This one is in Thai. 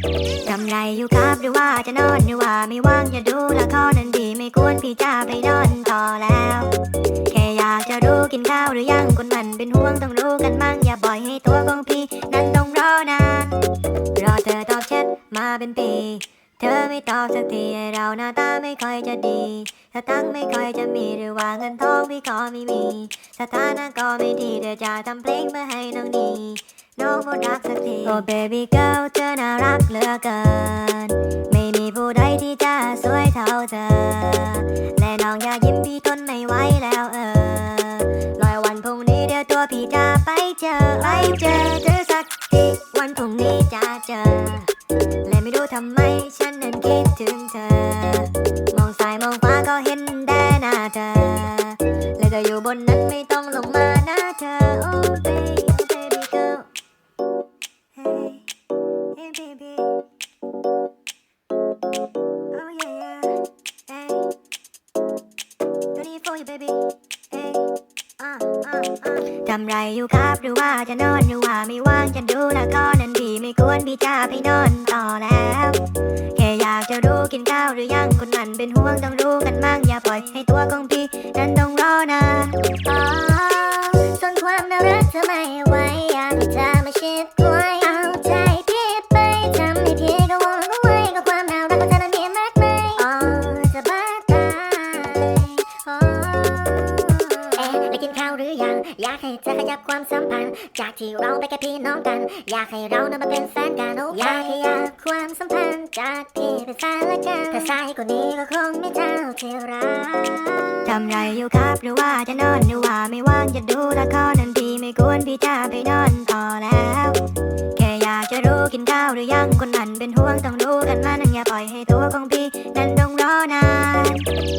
ำไรอยู่ครับหรือว่าจะนอนหรือว่าไม่ว่างจะดูละครนั้นดีไม่ควรพี่จะไปนอนต่อแล้ว แค่อยากจะรู้กินข้าวหรือยังคนมันเป็นห่วงต้องรู้กันมั่งอย่าปล่อยให้ตัวของพี่ นั้นต้องรอนานรอเธอตอบแชทมาเป็นปี เธอไม่ตอบสักทีเราหน้าตาไม่ค่อยจะดีถ้าตั้งไม่ค่อยจะมีหรือว่าเงินทองพี่ก็ไม่มี สถานะก็ไม่ดีเธอจะทำเพลงมาให้น้องดี น้องหมดรักสักทีโอ้ baby girl เธอน่ารักเหลือเกิน ไม่มีผู้ใดที่จะสวยเท่าเธอ และน้องอย่ายิ้มพี่ทนไม่ไหวแล้วเออลอยวันพรุ่งนี้เดี๋ยวตัวพี่จะไปเจอไปเจอเธอสักทีวันพรุ่งนี้จะเจอ และไม่รู้ทำไมฉันนั้นคิดถึงเธอ มองซ้ายมองขวาก็เห็นแต่หน้าเธอ และก็อยู่บนนั้นไม่ต้องลงมาหน้าเธอ oh baby ทำไรอยู่ครับหรือว่าจะนอนหรือว่าไม่ว่างจะดูละครนั้นดีไม่ควรพี่จะไปนอนต่อแล้ว แค่อยากจะรู้กินข้าวหรือยังคนมันเป็นห่วงต้องรู้กันมั่งอย่าปล่อยให้ตัวของพี่ หรือยัง อยากให้เธอขยับความสัมพันธ์ จากที่เราไปนแค่พี่น้องกัน อยากให้เรานั้นมาเป็นแฟนกัน อยากให้อยากความสัมพันธ์จากพี่เป็นแฟนละกันถ้าสายกว่านี้ก็คงไม่เท่าที่รัก ทำไรอยู่ครับหรือว่าจะนอนหรือว่าไม่ว่างจะดูละครนั้นดีไม่ควรพี่จะไปนอนต่อแล้ว แค่อยากจะรู้กินข้าวหรือยังคนนั้นเป็นห่วงต้องรู้กันมานั่นอย่าปล่อยให้ตัวของพี่ นั้นต้องรอนาน